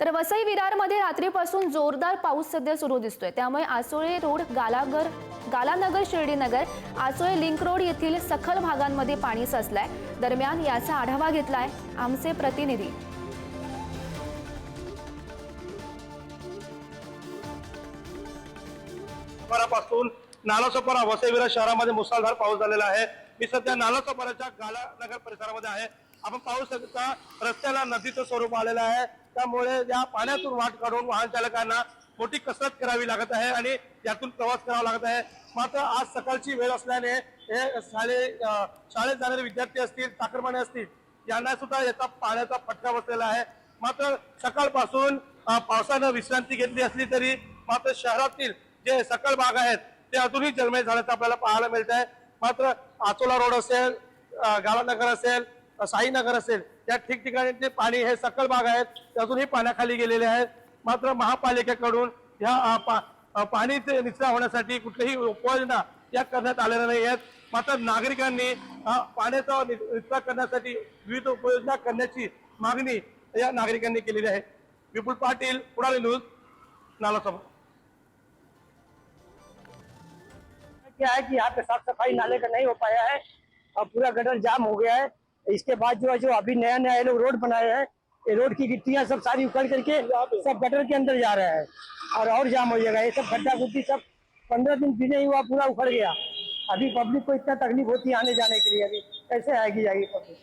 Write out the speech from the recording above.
तर वसई विरारमध्ये रात्रीपासून जोरदार पाऊस सध्या सुरू दिसतोय. त्यामुळे आसोळे रोड गालागर गालानगर शिर्डीनगर आसोळे लिंक रोड येथील सखल भागांमध्ये पाणी साचलंय. दरम्यान याचा आढावा घेतलाय आमचे प्रतिनिधी. पासून नालासोपारा वसईविरा शहरामध्ये मुसळधार पाऊस झालेला आहे. मी सध्या नालासोपाराच्या गालानगर परिसरामध्ये आहे. आपण पाहू शकता रस्त्याला नदीचं स्वरूप आलेलं आहे. त्यामुळे या पाण्यातून वाट काढून वाहन चालकांना मोठी कसरत करावी लागत आहे आणि यातून प्रवास करावा लागत आहे. मात्र आज सकाळची वेळ असल्याने हे शाळे शाळेत जाणारे विद्यार्थी असतील चाकरमाने असतील यांना सुद्धा याचा पाण्याचा फटका बसलेला आहे. मात्र सकाळपासून पावसानं विश्रांती घेतली असली तरी मात्र शहरातील जे सकल भाग आहेत ते अजूनही जलमय झाल्याचं आपल्याला पाहायला मिळत आहे मात्र आचोला रोड असेल अं, गालानगर असेल साईनगर असेल त्या ठिकठिकाणी ते पाणी हे सकल भाग आहेत ते अजूनही पाण्याखाली गेलेले आहेत. मात्र महापालिकेकडून या पा- पाणी निचरा होण्यासाठी कुठलीही उपाययोजना या करण्यात आलेल्या नाही आहेत. मात्र नागरिकांनी पाण्याचा निचरा करण्यासाठी विविध उपाययोजना करण्याची मागणी या नागरिकांनी केलेली आहे. विपुल पाटील पुढारी न्यूज नालासोबत क्या है कि यहाँ पे साफ सफाई नाले का नहीं हो पाया है और पूरा गटर जाम हो गया है। इसके बाद जो है, जो अभी नया नया लोग रोड बनाए हैं, ये रोड की गिट्टियाँ सब सारी उखड़ करके सब गटर के अंदर जा रहे हैं और और जाम हो जाएगा। ये सब गड्ढा गुड्डी सब पंद्रह दिन भी नहीं हुआ, पूरा उखड़ गया। अभी पब्लिक को इतना तकलीफ़ होती है आने जाने के लिए, अभी कैसे आएगी जाएगी पब्लिक?